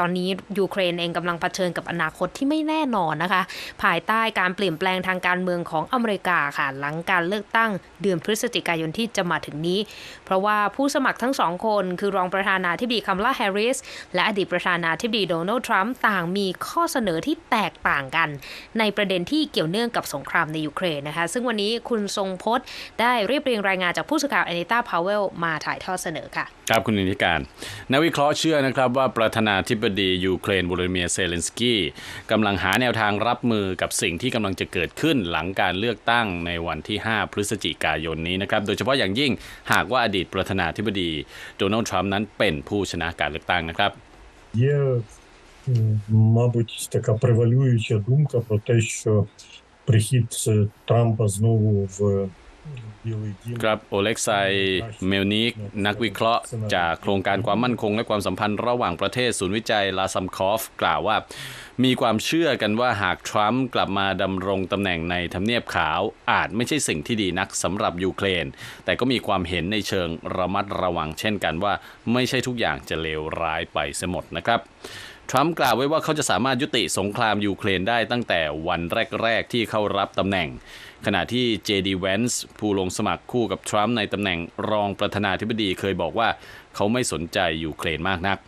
ตอนนี้ยูเครนเองกำลังเผชิญกับอนาคตที่ไม่แน่นอนนะคะ ภายใต้การเปลี่ยนแปลงทางการเมืองของอเมริกาค่ะ หลังการเลือกตั้งเดือนพฤศจิกายนที่จะมาถึงนี้ เพราะว่าผู้สมัครทั้งสองคนคือรองประธานาธิบดีคัมลาแฮร์ริสและอดีตประธานาธิบดีโดนัลด์ทรัมป์ต่างมีข้อเสนอที่แตกต่างกัน ในประเด็นที่เกี่ยวเนื่องกับสงครามในยูเครนนะคะ ซึ่งวันนี้คุณทรงพจน์ได้เรียบเรียงรายงานจากผู้สื่อข่าวแอนิต้าพาวเวลมาถ่ายทอดเสนอค่ะ ครับคุณนิติการ นักวิเคราะห์เชื่อนะครับว่าประธานาธิบดียูเครนโวลาดิเมียร์เซเลนสกี้กำลังหาแนวทางรับมือกับสิ่งที่กำลังจะเกิดขึ้นหลังการเลือกตั้งในวันที่ 5 พฤศจิกายนนี้นะครับ โดยเฉพาะอย่างยิ่งหากว่าอดีตประธานาธิบดีโดนัลด์ทรัมป์นั้นเป็นผู้ชนะการเลือกตั้งนะครับ Є, м, мабуть, така превалююча думка про те, що прихід е, Трампа знову в Білий Дім ครับโอเล็กไซเมลนิกนักวิเคราะห์ จากโครงการความมั่นคงและความสัมพันธ์ระหว่างประเทศศูนย์วิจัยลาซัมคอฟ กล่าวว่า มีความเชื่อกันว่าหากทรัมป์กลับมาดำรงตำแหน่งในทำเนียบขาว อาจไม่ใช่สิ่งที่ดีนักสำหรับยูเครน แต่ก็มีความเห็นในเชิงระมัดระวังเช่นกันว่า ไม่ใช่ทุกอย่างจะเลวร้ายไปเสียหมดนะครับ ทรัมป์กล่าวไว้ว่าเขาจะสามารถยุติสงครามยูเครนได้ตั้งแต่วันแรก ๆ ที่เข้ารับตำแหน่ง ขณะที่ JD Vance ผู้ลงสมัครคู่กับทรัมป์ในตำแหน่งรองประธานาธิบดีเคยบอกว่าเขาไม่สนใจยูเครนมากนัก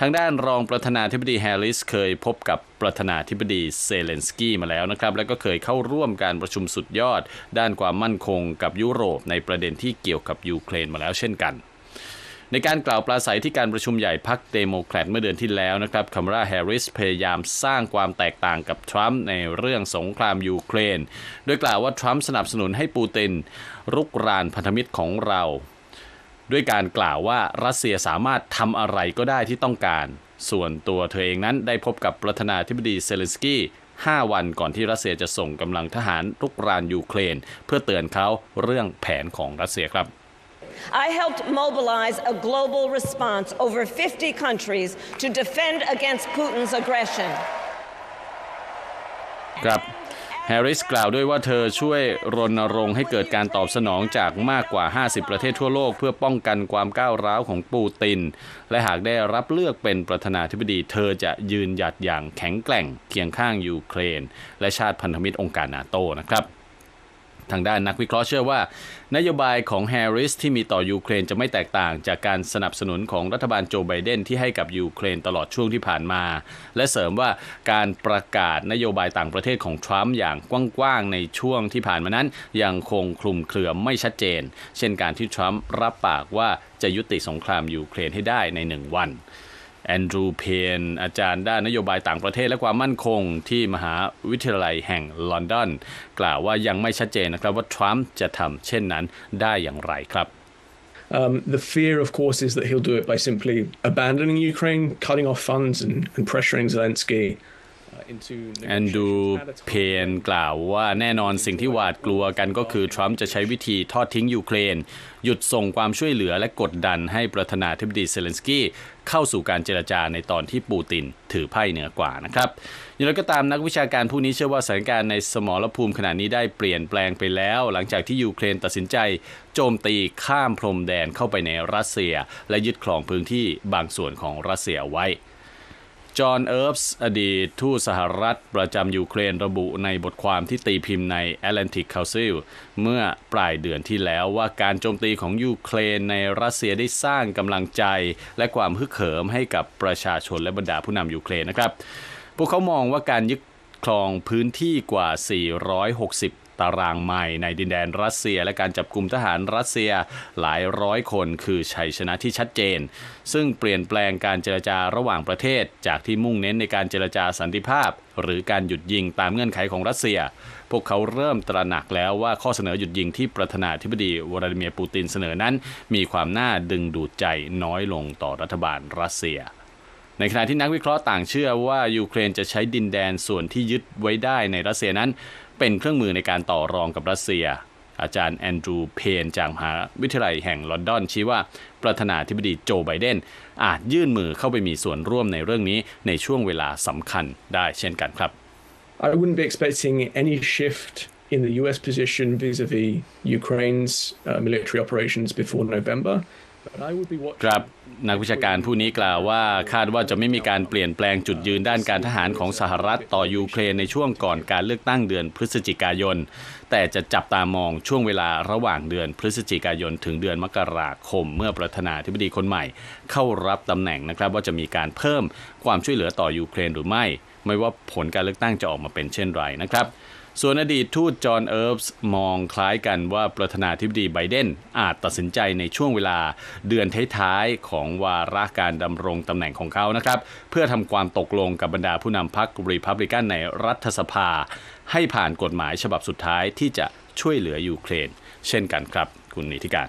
ทางด้านรองประธานาธิบดีแฮร์ริสเคยพบกับประธานาธิบดีเซเลนสกี้มาแล้วนะครับ แล้วก็เคยเข้าร่วมการประชุมสุดยอด ด้านความมั่นคงกับยุโรปในประเด็นที่เกี่ยวกับยูเครนมาแล้วเช่นกัน ในการกล่าวปราศัยที่การประชุมใหญ่พรรคเดโมแครตเมื่อเดือนที่แล้วนะครับคัมราแฮร์ริสพยายามสร้างความแตกต่างกับทรัมป์ในเรื่องสงครามยูเครน โดยกล่าวว่าทรัมป์สนับสนุนให้ปูตินรุกรานพันธมิตรของเรา ด้วยการกล่าวว่ารัสเซียสามารถทำอะไรก็ได้ที่ต้องการ ส่วนตัวเธอเองนั้นได้พบกับประธานาธิบดีเซเลนสกี้5 วันก่อนที่รัสเซียจะส่งกำลังทหารรุกรานยูเครน เพื่อเตือนเขาเรื่องแผนของรัสเซียครับ I helped mobilize a global response over 50 countries to defend against Putin's aggression. ครับแฮร์ริสกล่าวด้วยว่าเธอช่วยรณรงค์ให้เกิดการตอบสนองจากมากกว่า 50 ประเทศทั่วโลก เพื่อป้องกันความก้าวร้าวของปูติน และหากได้รับเลือกเป็นประธานาธิบดี เธอจะยืนหยัดอย่างแข็งแกร่งเคียงข้างยูเครน และชาติพันธมิตรองค์การนาโตนะครับ ทางด้านนักวิเคราะห์เชื่อว่า นโยบายของแฮร์ริสที่มีต่อยูเครนจะไม่แตกต่างจากการสนับสนุนของรัฐบาลโจไบเดนที่ให้กับยูเครนตลอดช่วงที่ผ่านมา และเสริมว่าการประกาศนโยบายต่างประเทศของทรัมป์อย่างกว้างๆในช่วงที่ผ่านมานั้น ยังคงคลุมเครือไม่ชัดเจน เช่นการที่ทรัมป์รับปากว่าจะยุติสงครามยูเครนให้ได้ในหนึ่งวัน แอนดรูเพนอาจารย์ด้านนโยบายต่างประเทศและความมั่นคงที่มหาวิทยาลัยแห่งลอนดอน กล่าวว่ายังไม่ชัดเจนนะครับว่าทรัมป์จะทำเช่นนั้นได้อย่างไรครับ Um, the fear, of course, is that he'll do it by simply abandoning Ukraine, cutting off funds, and, and pressuring Zelensky แอนดู negotiations at a เพ time นกล่าวว่าแน่นอนสิ่งที่หวาดกลัวกันก็คือ ทรัมป์จะใช้วิธีทอดทิ้งยูเครน หยุดส่งความช่วยเหลือและกดดันให้ประธานาธิบดีเซเลนสกี้เข้าสู่การเจรจาในตอนที่ปูตินถือไพ่เหนือกว่านะครับอย่างไรก็ตามนักวิชาการผู้นี้เชื่อว่าสถานการณ์ในสมรภูมิขณะนี้ได้เปลี่ยนแปลงไปแล้ว หลังจากที่ยูเครนตัดสินใจโจมตีข้ามพรมแดนเข้าไปในรัสเซีย และยึดครองพื้นที่บางส่วนของรัสเซียไว้ จอห์นเอิร์ฟส์อดีตทูตสหรัฐประจำยูเครนระบุในบทความที่ตีพิมพ์ใน Atlantic Council เมื่อปลายเดือนที่แล้วว่าการโจมตีของยูเครนในรัสเซียได้สร้างกำลังใจ และความฮึกเหิมให้กับประชาชนและบรรดาผู้นำยูเครนนะครับ พวกเขามองว่าการยึดครองพื้นที่กว่า 460 ตารางไมล์ในดินแดนรัสเซีย และการจับกลุ่มทหารรัสเซียหลายร้อยคนคือชัยชนะที่ชัดเจน ซึ่งเปลี่ยนแปลงการเจรจาระหว่างประเทศ จากที่มุ่งเน้นในการเจรจาสันติภาพ หรือการหยุดยิงตามเงื่อนไขของรัสเซีย พวกเขาเริ่มตระหนักแล้วว่าข้อเสนอหยุดยิงที่ประธานาธิบดีวลาดิเมียร์ปูตินเสนอนั้น มีความน่าดึงดูดใจน้อยลงต่อรัฐบาลรัสเซียในขณะที่นักวิเคราะห์ต่างเชื่อว่ายูเครนจะใช้ดินแดนส่วนที่ยึดไว้ได้ในรัสเซียนั้น เป็นเครื่องมือในการต่อรองกับรัสเซีย อาจารย์แอนดรูเพนจากมหาวิทยาลัยแห่งลอนดอนชี้ว่าประธานาธิบดีโจไบเดนอาจยื่นมือเข้าไปมีส่วนร่วมในเรื่องนี้ในช่วงเวลาสำคัญได้เช่นกันครับ I wouldn't be expecting any shift in the US position vis a vis Ukraine's uh, military operations before November. ครับนักวิชาการผู้นี้กล่าวว่าคาดว่าจะไม่มีการเปลี่ยนแปลงจุดยืนด้านการทหารของสหรัฐต่อยูเครนในช่วงก่อนการเลือกตั้งเดือนพฤศจิกายน แต่จะจับตามองช่วงเวลาระหว่างเดือนพฤศจิกายน ถึงเดือนมกราคม เมื่อประธานาธิบดีคนใหม่ เข้ารับตำแหน่งนะครับว่าจะมีการเพิ่มความช่วยเหลือต่อยูเครนหรือไม่ ไม่ว่าผลการเลือกตั้งจะออกมาเป็นเช่นไรนะครับ ส่วนอดีตทูตจอห์นเอิร์ฟส์มองคล้ายกันว่าประธานาธิบดีไบเดนอาจตัดสินใจในช่วงเวลาเดือนท้ายๆของวาระการดำรงตำแหน่งของเขานะครับเพื่อทำความตกลงกับบรรดาผู้นำพรรครีพับลิกันในรัฐสภา ให้ผ่านกฎหมายฉบับสุดท้ายที่จะช่วยเหลือยูเครน เช่นกันครับ คุณนิติการ